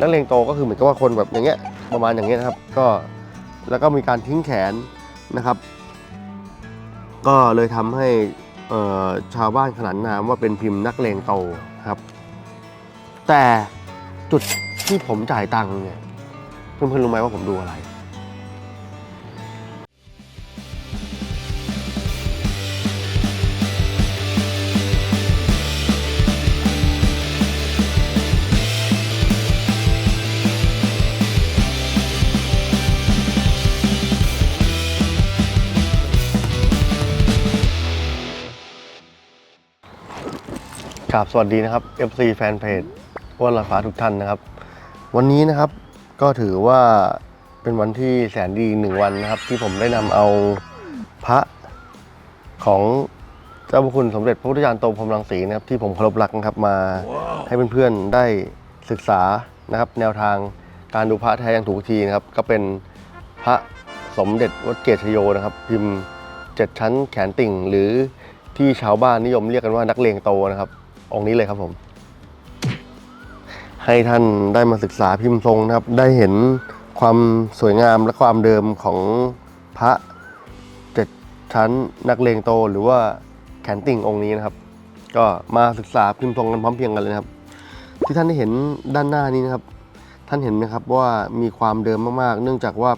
นักเลงโตก็คือเหมือนกับว่าคนแบบอย่างเงี้ยประมาณอย่างเงี้ยนะครับ ก็แล้วก็มีการทิ้งแขนนะครับ ก็เลยทำให้ชาวบ้านขนานนามว่าเป็นพิมพ์นักเลงโตครับ แต่จุดที่ผมจ่ายตังค์เนี่ยเพื่อนๆรู้ไหมว่าผมดูอะไร ครับสวัสดีนะครับ FC แฟนเพจอ้วนลอยฟ้าทุกท่านนะครับ วันนี้นะครับก็ถือว่าเป็นวันที่แสนดีหนึ่งวันนะครับ ที่ผมได้นำเอาพระของเจ้าพระคุณสมเด็จพระพุทธจารย์โตพรหมรังสีนะครับที่ผมเคารพรักนะครับมาให้เพื่อนๆได้ศึกษานะครับ แนวทางการดูพระแท้อย่างถูกทีนะครับ ก็เป็นพระสมเด็จวัดเกศชโยนะครับ พิมพ์เจ็ดชั้นแขนติ่งหรือที่ชาวบ้านนิยมเรียกกันว่านักเลงโตนะครับ องค์นี้เลยครับผม ให้ท่านได้มาศึกษาพิมพ์ทรงนะครับ ได้เห็นความสวยงามและความเดิมของพระเจ็ดชั้นนักเลงโตหรือว่าแขนติ่งองค์นี้นะครับ ก็มาศึกษาพิมพ์ทรงกันพร้อมเพียงกันเลยนะครับ ที่ท่านได้เห็นด้านหน้านี้นะครับ ท่านเห็นไหมครับว่ามีความเดิมมากๆ เนื่องจากว่า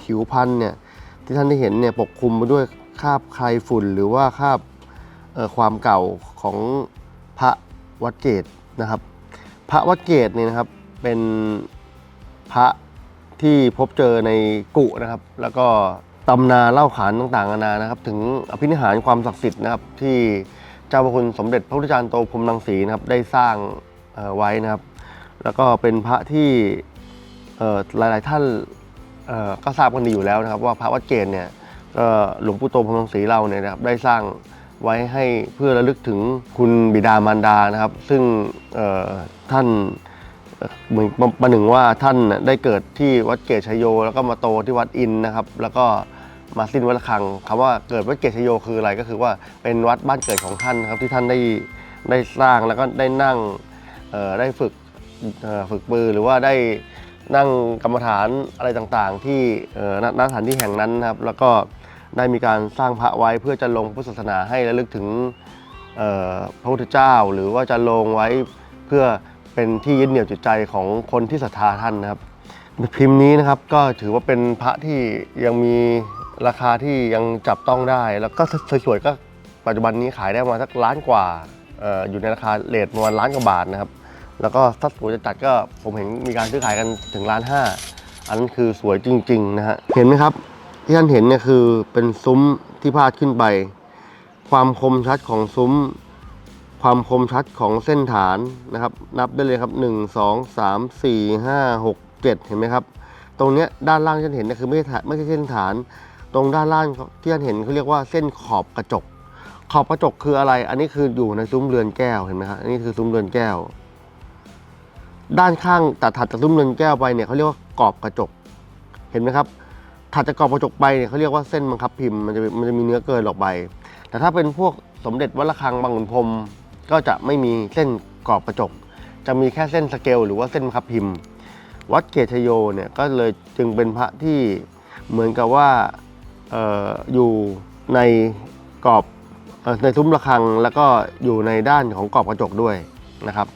ผิวพันธุ์เนี่ยที่ท่านได้เห็นเนี่ยปกคลุมไปด้วยคราบใครฝุ่นหรือว่าคราบความเก่าของ ระวัดเกตนะครับ พระวัดเกตเนี่ยนะครับเป็นพระที่พบเจอในกุนะครับ แล้วก็ตำนาเล่าขานต่างๆนานานะครับ ถึงอภินิหารความศักดิ์สิทธิ์นะครับที่เจ้าพระคุณสมเด็จพระพุทธจารย์โตพรมรังสีนะครับได้สร้างไว้นะครับ แล้วก็เป็นพระที่หลายๆท่านก็ทราบกันดีอยู่แล้วนะครับ ว่าพระวัดเกตเนี่ยก็หลวงปู่โตพรมรังสีเราเนี่ยนะครับได้สร้าง ไว้ให้เพื่อระลึกถึงคุณบิดามารดานะครับ ซึ่งท่านเหมือนประหนึ่งว่าท่านได้เกิดที่วัดเกตชโย แล้วก็มาโตที่วัดอินนะครับ แล้วก็มาสิ้นวัดระฆังคำว่าเกิดวัดเกตชโยคืออะไรก็คือว่าเป็นวัดบ้านเกิดของท่านนะครับที่ท่านได้ได้สร้างแล้วก็ได้นั่งได้ฝึกฝึกปือหรือว่าได้นั่งกรรมฐานอะไรต่างๆ ที่ณณสถานที่แห่งนั้นนะครับแล้วก็ ได้มีการสร้างพระไว้เพื่อจะลงพุทธศาสนาให้ระลึกถึงพระพุทธเจ้า หรือว่าจะลงไว้เพื่อเป็นที่ยึดเหนี่ยวจิตใจของคนที่ศรัทธาท่านนะครับ พิมพ์นี้นะครับก็ถือว่าเป็นพระที่ยังมีราคาที่ยังจับต้องได้ แล้วก็สวยๆก็ปัจจุบันนี้ขายได้มาสักล้านกว่าอออยู่ในราคาเลทประมาณล้านกว่าบาทนะครับ แล้วก็ถ้าสวยจะจัดก็ผมเห็นมีการซื้อขายกันถึงล้านห้าอันนั้นคือสวยจริง ๆ นะฮะเห็นไหมครับ ที่ท่านเห็นเนี่ยคือเป็นซุ้มที่พาดขึ้นไป ความคมชัดของซุ้ม ความคมชัดของเส้นฐานนะครับ นับได้เลยครับ 1 2 3 4 5 6 7 เห็นไหมครับ ตรงเนี้ยด้านล่างที่ท่านเห็นเนี่ยคือไม่ใช่ไม่ใช่เส้นฐาน ตรงด้านล่างที่ท่านเห็นเขาเรียกว่าเส้นขอบกระจก ขอบกระจกคืออะไร อันนี้คืออยู่ในซุ้มเรือนแก้วเห็นไหมครับอันนี้คือซุ้มเรือนแก้ว ด้านข้างตัดถัดจากซุ้มเรือนแก้วไปเนี่ยเขาเรียกว่ากรอบกระจก เห็นไหมครับ ถัดจากกรอบกระจกไปเนี่ยเขาเรียกว่าเส้นบังคับพิมพ์มันจะมันจะมีเนื้อเกินออกไป แต่ถ้าเป็นพวกสมเด็จวัดระฆังบางขุนพรมก็จะไม่มีเส้นกรอบกระจก จะมีแค่เส้นสเกลหรือว่าเส้นบังคับพิมพ์ วัดเกตชโยเนี่ยก็เลยจึงเป็นพระที่เหมือนกับว่าเอออยู่ในกรอบในซุ้มระฆังแล้วก็อยู่ในด้านของกรอบกระจกด้วยนะครับ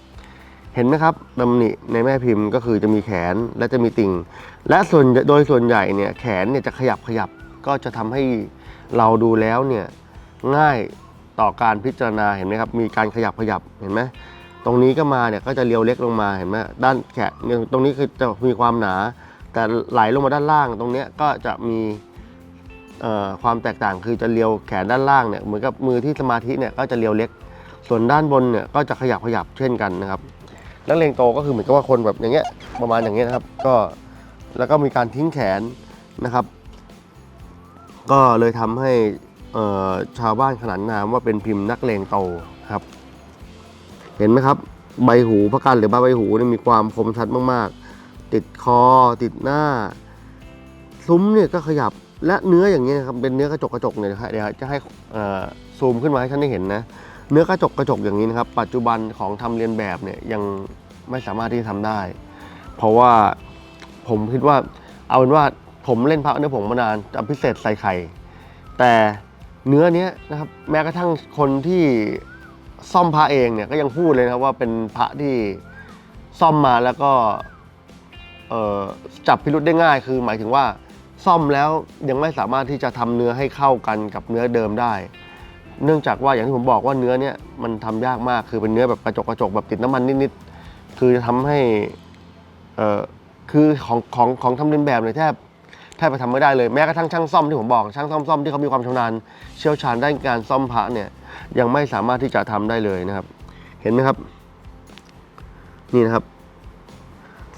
เห็นไหมครับตำหนิในแม่พิมพ์ก็คือจะมีแขนและจะมีติ่ง และส่วนโดยส่วนใหญ่เนี่ยแขนเนี่ยจะขยับขยับก็จะทำให้เราดูแล้วเนี่ยง่ายต่อการพิจารณาเห็นไหมครับมีการขยับขยับเห็นไหมตรงนี้ก็มาเนี่ยก็จะเลียวเล็กลงมาเห็นไหมด้านแขนตรงนี้คือจะมีความหนา แต่ไหลลงมาด้านล่างตรงเนี้ยก็จะมีความแตกต่างคือจะเลียวแขนด้านล่างเนี่ยเหมือนกับมือที่สมาธิเนี่ยก็จะเลียวเล็ก ส่วนด้านบนเนี่ยก็จะขยับขยับเช่นกันนะครับ นักเลงโตก็คือเหมือนกับว่าคนแบบอย่างเงี้ยประมาณอย่างเงี้ยนะครับ ก็แล้วก็มีการทิ้งแขนนะครับ ก็เลยทำให้ชาวบ้านขนานนามว่าเป็นพิมพ์นักเลงโตครับ เห็นไหมครับ ใบหูพระกันหรือใบหูนี่มีความคมชัดมากๆ ติดคอติดหน้า ซุ้มเนี่ยก็ขยับและเนื้ออย่างนี้ยครับเป็นเนื้อกระจกกระจกเนี่ยครับเดี๋ยวจะให้ซูมขึ้นมาให้ท่านได้เห็นนะ เนื้อกระจกกระจกอย่างนี้นะครับ ปัจจุบันของทำเรียนแบบเนี่ยยังไม่สามารถที่จะทำได้ เพราะว่าผมคิดว่าเอาเป็นว่าผมเล่นพระเนื้อผงมานานจะพิเศษใส่ไข่ แต่เนื้อเนี้ยนะครับแม้กระทั่งคนที่ซ่อมพระเองเนี่ยก็ยังพูดเลยนะครับว่าเป็นพระที่ซ่อมมาแล้วก็จับพิรุษได้ง่าย คือหมายถึงว่าซ่อมแล้วยังไม่สามารถที่จะทำเนื้อให้เข้ากันกับเนื้อเดิมได้ เนื่องจากว่าอย่างที่ผมบอกว่าเนื้อเนี้ยมันทำยากมากคือเป็นเนื้อแบบกระจกกระจกแบบติดน้ำมันนิดๆคือจะทำให้เอ่อคือของของของทำเลียนแบบเนี่ยแทบแทบไปทำไม่ได้เลยแม้กระทั่งช่างซ่อมที่ผมบอกช่างซ่อมซ่อมที่เขามีความชำนาญเชี่ยวชาญด้านการซ่อมพระเนี่ยยังไม่สามารถที่จะทำได้เลยนะครับ เห็นไหมครับ นี่นะครับ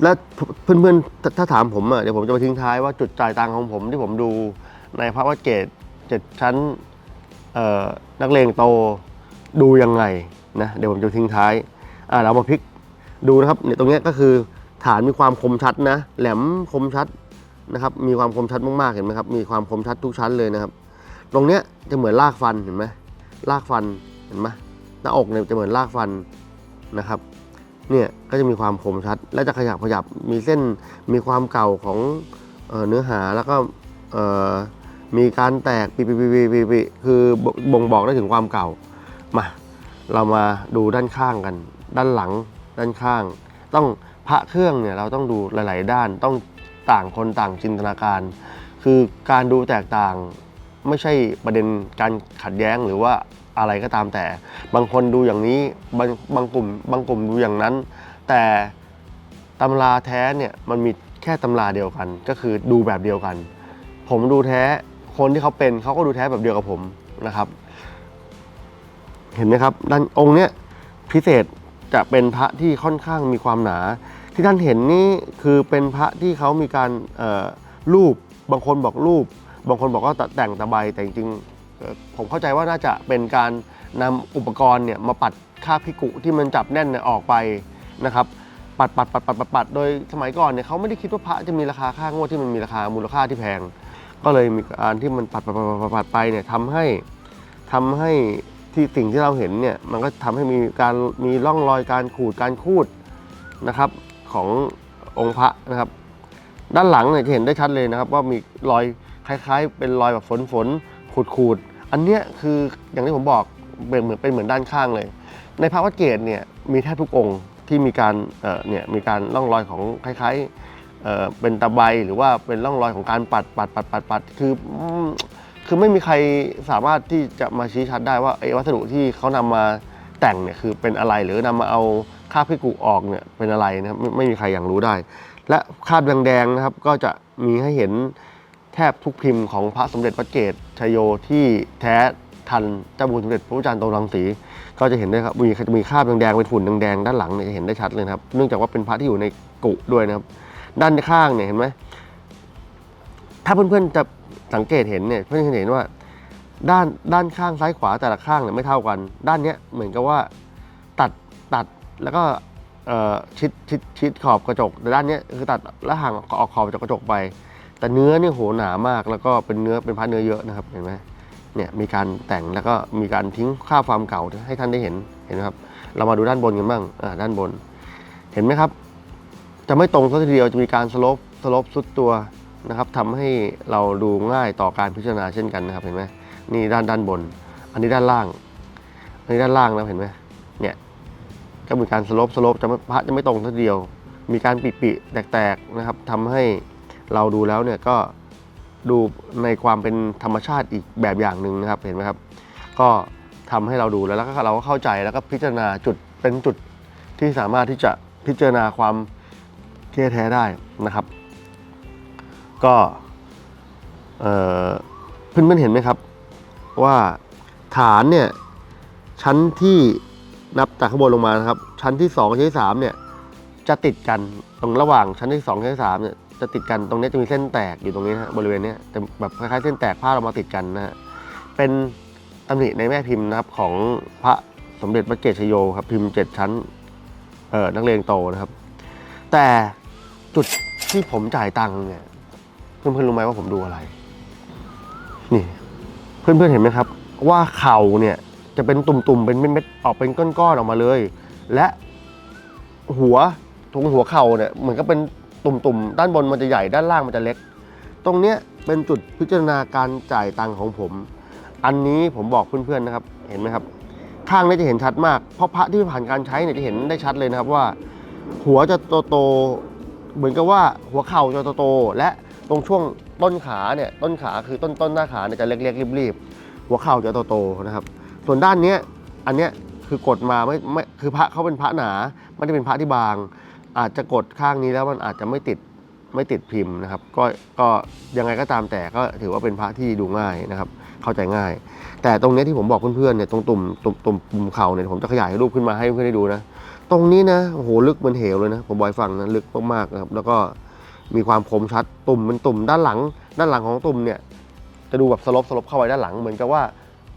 และเพื่อนๆถ้าถามผมอะเดี๋ยวผมจะมาทิ้งท้ายว่าจุดจ่ายตังของผมที่ผมดูในพระวัดเกตเจ็ดชั้น นักเลงโตดูยังไงนะเดี๋ยวผมจะทิ้งท้ายอ่าเรามาพลิกดูนะครับเนี่ยตรงนี้ก็คือฐานมีความคมชัดนะ แหลมคมชัดนะครับ มีความคมชัดมากๆเห็นไหมครับ มีความคมชัดทุกชั้นเลยนะครับ ตรงเนี้ยจะเหมือนลากฟันเห็นไหมลากฟันเห็นไหมหน้าอกเนี่ยจะเหมือนลากฟันนะครับเนี่ยก็จะมีความคมชัด และจะขยับขยับมีเส้นมีความเก่าของเออเนื้อหาแล้วก็ มีการแตกปีปีปีปีปีปคือบ่งบอกได้ถึงความเก่า มา เรามาดูด้านข้างกัน ด้านหลัง ด้านข้าง ต้องพระเครื่องเนี่ยเราต้องดูหลาย ๆ ด้าน ต้องต่างคนต่างจินตนาการ คือการดูแตกต่างไม่ใช่ประเด็นการขัดแย้งหรือว่าอะไรก็ตามแต่ บางคนดูอย่างนี้บางบางกลุ่ม บางกลุ่มดูอย่างนั้น แต่ตำราแท้เนี่ยมันมีแค่ตำราเดียวกัน ก็คือดูแบบเดียวกัน ผมดูแท้ คนที่เขาเป็นเขาก็ดูแท้แบบเดียวกับผมนะครับ เห็นไหมครับ ด้านองค์เนี้ยพิเศษจะเป็นพระที่ค่อนข้างมีความหนา ที่ท่านเห็นนี่คือเป็นพระที่เขามีการรูปบางคนบอกรูป บางคนบอกว่าแต่งตะไบแต่จริงๆผมเข้าใจว่าน่าจะเป็นการนำอุปกรณ์เนี่ยมาปัดค่าพิกุที่มันจับแน่นออกไปนะครับปัดปัดปัดปัดปัดปัดโดยสมัยก่อนเนี่ยเขาไม่ได้คิดว่าพระจะมีราคาค่างวดที่มันมีราคามูลค่าที่แพง ก็เลยมีการที่มันปัดปัดปัดปัดปัดปัดไปเนี่ยทำให้ทำให้ที่สิ่งที่เราเห็นเนี่ยมันก็ทำให้มีการมีร่องรอยการขูดการคูดนะครับขององค์พระนะครับ ด้านหลังเนี่ยจะเห็นได้ชัดเลยนะครับว่ามีรอยคล้ายๆ เป็นรอยแบบฝนฝนขูดขูดๆอันเนี้ยคืออย่างที่ผมบอกเป็นเหมือนเป็นเหมือนด้านข้างเลย ในพระวัดเกตเนี่ยมีแทบทุกองค์ที่มีการเอ่อเนี่ยมีการร่องรอยของคล้ายๆ เเป็นตะไบหรือว่าเป็นร่องรอยของการปัดปัดปัดปัดปัดคือคือไม่มีใครสามารถที่จะมาชี้ชัดได้ว่าไอ้วัสดุที่เขานำมาแต่งเนี่ยคือเป็นอะไรหรือนำมาเอาคาบพิกุออกเนี่ยเป็นอะไรนะครับไม่ไม่มีใครอย่างรู้ได้ และคาบแดงๆนะครับก็จะมีให้เห็นแทบทุกพิมพ์ของพระสมเด็จพระเกตชยโยที่แท้ทันเจ้าบุญสมเด็จพระพุทธจารย์โตรังสี ก็จะเห็นได้ครับมีมีคาบแดงๆเป็นฝุ่นแดงๆด้านหลังเนี่ยจะเห็นได้ชัดเลยครับเนื่องจากว่าเป็นพระที่อยู่ในกุด้วยนะครับ ด้านข้างเนี่ยเห็นไหมถ้าเพื่อนๆจะสังเกตเห็นเนี่ยเพื่อนๆจะเห็นว่า ด้านด้านข้างซ้ายขวาแต่ละข้างเนี่ยไม่เท่ากัน ด้านเนี้ยเหมือนกับว่าตัดตัดแล้วก็ชิดชิดชิดขอบกระจกแต่ด้านเนี้ยคือตัดแล้วห่างออกขอบจากกระจกไป แต่เนื้อเนี่ยโหหนามาก แล้วก็เป็นเนื้อเป็นพระเนื้อเยอะนะครับเห็นไหมเนี่ยมีการแต่งแล้วก็มีการทิ้งค่าความเก่าให้ท่านได้เห็นเห็นไหมครับ เรามาดูด้านบนกันบ้างอ่าด้านบน เห็นไหมครับ จะไม่ตรงสักทีเดียวจะมีการสลปสลปสุดตัวนะครับทำให้เราดูง่ายต่อการพิจารณาเช่นกันนะครับเห็นไหมนี่ด้านด้านบน อันนี้ด้านล่าง อันนี้ด้านล่างนะเห็นไหมเนี่ยก็มีการสลปสลปจะไม่พระจะไม่ตรงสักทีเดียว มีการปิปิแตกๆนะครับทำให้เราดูแล้วเนี่ยก็ดูในความเป็นธรรมชาติอีกแบบอย่างหนึ่งนะครับเห็นไหมครับ ก็ทำให้เราดูแล้วแล้วก็เราก็เข้าใจแล้วก็พิจารณาจุดเป็นจุดที่สามารถที่จะพิจารณาความ เที่แท้ได้นะครับ ก็เอ่อเพื่อนๆเห็นไหมครับ ว่าฐานเนี่ยชั้นที่นับจากข้างบนลงมานะครับ ชั้นที่2ชั้นที่3เนี่ยจะติดกันตรงระหว่างชั้นที่2ชั้นที่3เนี่ยจะติดกันตรงนี้จะมีเส้นแตกอยู่ตรงนี้นะฮะบริเวณเนี้ยจะแบบคล้ายๆเส้นแตกผ้าเรามาติดกันนะฮะเป็นตำหนิในแม่พิมพ์นะครับของพระสมเด็จพระเกศชโยครับพิมพ์เจ็ดชั้นเอ่อนักเลงโตนะครับ แต่ จุดที่ผมจ่ายตังค์เนี่ย เพื่อนๆรู้ไหมว่าผมดูอะไร นี่ เพื่อนๆเห็นไหมครับ ว่าเข่าเนี่ย จะเป็นตุ่มๆเป็นเม็ดๆออกเป็นก้อนๆออกมาเลย และหัวตรงหัวเข่าเนี่ยเหมือนก็เป็นตุ่มๆ ด้านบนมันจะใหญ่ด้านล่างมันจะเล็ก ตรงเนี้ยเป็นจุดพิจารณาการจ่ายตังค์ของผม อันนี้ผมบอกเพื่อนๆนะครับ เห็นไหมครับข้างนี้จะเห็นชัดมาก เพราะพระที่ผ่านการใช้เนี่ยจะเห็นได้ชัดเลยนะครับว่า หัวจะโตๆ เหมือนกับว่าหัวเข่าจะโตๆและตรงช่วงต้นขาเนี่ยต้นขาคือต้นต้นหน้าขาเนี่ยจะเล็กๆรีบๆหัวเข่าจะโตๆนะครับ ส่วนด้านเนี้ยอันเนี้ยคือกดมาไม่ไม่คือพระเขาเป็นพระหนาไม่ได้เป็นพระที่บาง อาจจะกดข้างนี้แล้วมันอาจจะไม่ติดไม่ติดพิมพ์นะครับ ก็ก็ยังไงก็ตามแต่ก็ถือว่าเป็นพระที่ดูง่ายนะครับ เข้าใจง่าย แต่ตรงนี้ที่ผมบอกเพื่อนๆเนี่ยตรงตุ่มตุ่มตุ่มปุ่มเข่าเนี่ยผมจะขยายรูปขึ้นมาให้เพื่อนได้ดูนะ ตรงนี้นะโอ้โหลึกเหมือนเหวเลยนะผมบอยฟังนะลึกมากๆนะครับ แล้วก็มีความคมชัดตุ่มเป็นตุ่มด้านหลัง ด้านหลังของตุ่มเนี่ย จะดูแบบสลบสลบเข้าไปด้านหลัง เหมือนกับว่า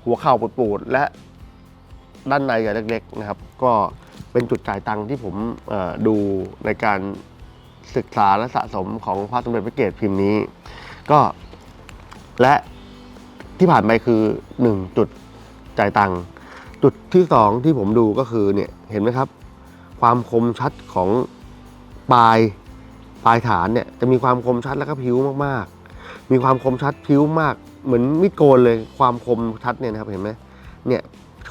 หัวเข่าปูดๆและด้านในจะเล็กๆนะครับ ก็เป็นจุดจ่ายตังค์ที่ผมดูในการศึกษาและสะสมของพระสมเด็จพระเกศพิมพ์นี้ ก็และที่ผ่านไปคือ 1 จุดจ่ายตังค์จุดที่ 2 ที่ผมดูก็คือเนี่ยเห็นไหมครับ ความคมชัดของปลายปลายฐานเนี่ยจะมีความคมชัดแล้วก็ผิวมากๆ มีความคมชัดผิวมาก เหมือนมีดโกนเลยความคมชัดเนี่ยนะครับเห็นไหมเนี่ย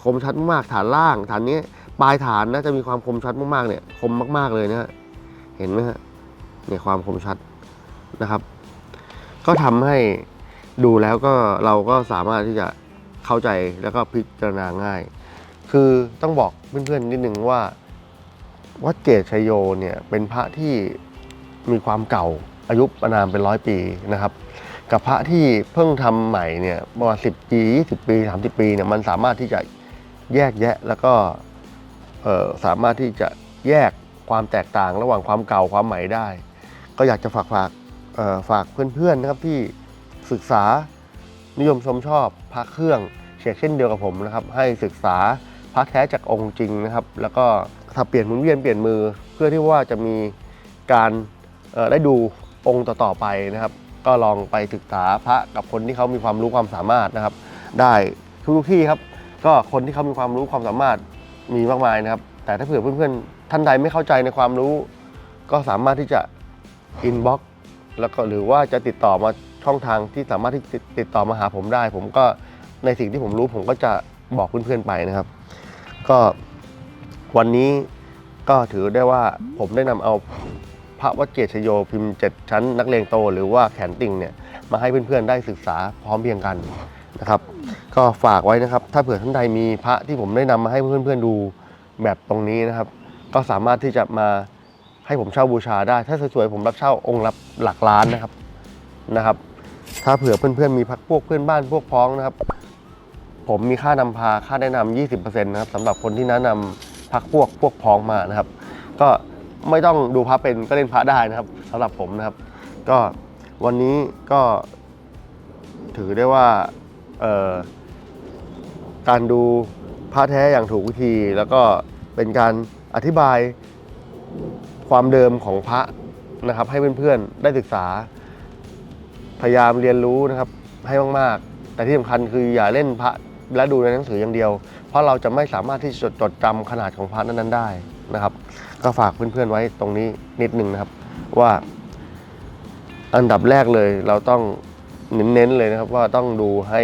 คมชัดมากฐานล่างฐานนี้ปลายฐานนะจะมีความคมชัดมากๆเนี่ยคมมากๆเลยนะฮะเห็นไหมฮะเนี่ยความคมชัดนะครับ ก็ทำให้ดูแล้วก็เราก็สามารถที่จะเข้าใจแล้วก็พิจารณาง่าย คือต้องบอกเพื่อนๆนิดนึงว่า วัดเกตชัยโยเนี่ยเป็นพระที่มีความเก่าอายุประนามเป็นร้อยปีนะครับ กับพระที่เพิ่งทำใหม่เนี่ยประมาณสิบปียี่สิบปีสามสิบปีเนี่ยมันสามารถที่จะแยกแยะแล้วก็สามารถที่จะแยกความแตกต่างระหว่างความเก่าความใหม่ได้ ก็อยากจะฝากฝากฝากเพื่อนๆนะครับที่ศึกษานิยมชมชอบพระเครื่องเช่นเดียวกับผมนะครับ ให้ศึกษาพระแท้จากองค์จริงนะครับ แล้วก็ ถ้าเปลี่ยนหมุนเวียนเปลี่ยนมือเพื่อที่ว่าจะมีการได้ดูองค์ต่อๆไปนะครับ ก็ลองไปศึกษาพระกับคนที่เขามีความรู้ความสามารถนะครับ ได้ทุกที่ครับ ก็คนที่เขามีความรู้ความสามารถมีมากมายนะครับ แต่ถ้าเผื่อเพื่อนๆท่านใดไม่เข้าใจในความรู้ ก็สามารถที่จะอินบ็อกแล้วก็หรือว่าจะติดต่อมาช่องทางที่สามารถที่ติดติดต่อมาหาผมได้ ผมก็ในสิ่งที่ผมรู้ผมก็จะบอกเพื่อนๆไปนะครับ ก็ วันนี้ก็ถือได้ว่าผมได้นำเอาพระวัดเกตชโยพิมพ์เจ็ดชั้น นักเลงโต หรือว่าแขนติ่งเนี่ยมาให้เพื่อนๆได้ศึกษาพร้อมเพียงกันนะครับก็ฝากไว้นะครับ ถ้าเผื่อท่านใดมีพระที่ผมได้นำมาให้เพื่อนๆดูแบบตรงนี้นะครับ ก็สามารถที่จะมาให้ผมเช่าบูชาได้ ถ้าสวยๆผมรับเช่าองค์ละหลักล้านนะครับนะครับ ถ้าเผื่อเพื่อนๆมีพักพวกเพื่อนบ้านพวกพ้องนะครับ ผมมีค่านำพาค่าแนะนำ20%นะครับสำหรับคนที่แนะนำ พักพวกพวกพ้องมานะครับ ก็ไม่ต้องดูพระเป็นก็เล่นพระได้นะครับสำหรับผมนะครับ ก็วันนี้ก็ถือได้ว่าการดูพระแท้อย่างถูกวิธี แล้วก็เป็นการอธิบายความเดิมของพระนะครับ ให้เพื่อนๆได้ศึกษา พยายามเรียนรู้นะครับให้มากๆ แต่ที่สำคัญคืออย่าเล่นพระ และดูในหนังสืออย่างเดียว เพราะเราจะไม่สามารถที่จะจดจดจำขนาดของพระนั้นๆได้นะครับ ก็ฝากเพื่อนๆไว้ตรงนี้นิดนึงนะครับว่าอันดับแรกเลยเราต้องเน้นๆเลยนะครับ ว่าต้องดูให้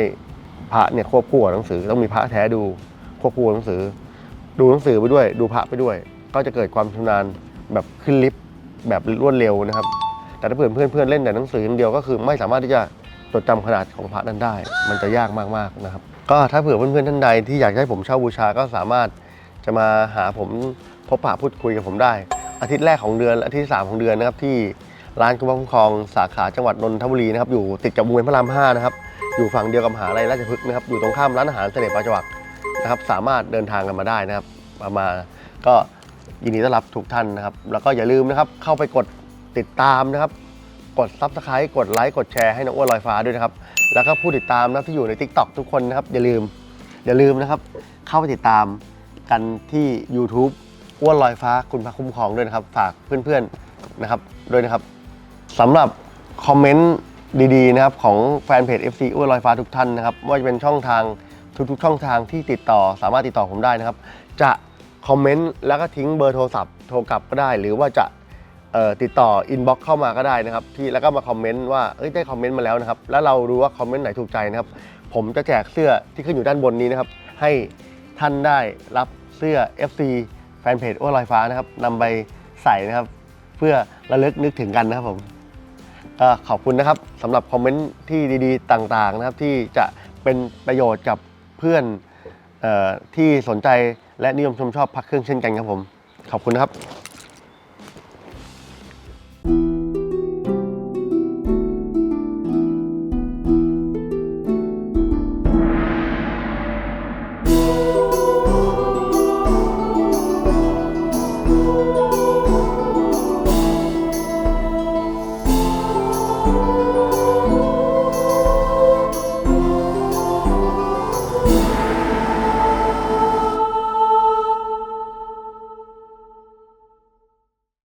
พระเนี่ยควบคู่กับหนังสือต้องมีพระแท้ดูควบคู่กับหนังสือ ดูหนังสือไปด้วย ดูพระไปด้วย ก็จะเกิดความชำนาญแบบขึ้นลิฟต์แบบรวดเร็วนะครับ แต่ถ้าเพื่อนเพื่อนเล่นแต่หนังสืออย่างเดียวก็คือ ไม่สามารถที่จะจดจำขนาดของพระนั้นได้ มันจะยากมากๆนะครับ ก็ถ้าเผื่อเพื่อนๆท่านใดที่อยากให้ผมเช่าบูชาก็สามารถจะมาหาผมพบปะพูดคุยกับผมได้ อาทิตย์แรกของเดือนและอาทิตย์ที่สามของเดือนนะครับที่ร้านกุมารคุ้มครองสาขาจังหวัดนนทบุรีนะครับอยู่ติดกับวงเวียนพระรามห้านะครับอยู่ฝั่งเดียวกับมหาลัยราชพฤกษ์นะครับอยู่ตรงข้ามร้านอาหารเสน่ห์ปาจวักนะครับสามารถเดินทางกันมาได้นะครับมามาก็ยินดีต้อนรับทุกท่านนะครับ แล้วก็อย่าลืมนะครับเข้าไปกดติดตามนะครับ กด Subscribe กดไลค์กดแชร์ให้น้องอ้วนลอยฟ้าด้วยนะครับ แล้วก็ผู้ติดตามนะที่อยู่ใน Tik t o อกทุกคนนะครับ อย่าลืม อย่าลืมนะครับ เข้าไปติดตามกันที่ YouTube อ้วนลอยฟ้าคุณพระคุ้มครองด้วยนะครับ ฝากเพื่อนๆนะครับด้วยนะครับสำหรับคอมเมนต์ดีๆนะครับของแฟนเพจ FC อ้วนลอยฟ้าทุกท่านนะครับไม่ว่าจะเป็นช่องทางทุกๆ ช่องทางที่ติดต่อสามารถติดต่อผมได้นะครับ จะคอมเมนต์แล้วก็ทิ้งเบอร์โทรศัพท์โทรกลับก็ได้ หรือว่าจะ ติดต่ออินบ็อกเข้ามาก็ได้นะครับที่แล้วก็มาคอมเมนต์ว่าเอ้ยได้คอมเมนต์มาแล้วนะครับ แล้วเราดูว่าคอมเมนต์ไหนถูกใจนะครับ ผมจะแจกเสื้อที่ขึ้นอยู่ด้านบนนี้นะครับ ให้ท่านได้รับเสื้อ FC แฟนเพจโอ้ลอยฟ้านะครับนำไปใส่นะครับ เพื่อระลึกนึกถึงกันนะครับผมก็ขอบคุณนะครับสำหรับคอมเมนต์ที่ดีๆ ต่างๆนะครับ ที่จะเป็นประโยชน์กับเพื่อนออที่สนใจและนิยมชมชอบพักเครื่องเช่นกันครับผม ขอบคุณนะครับ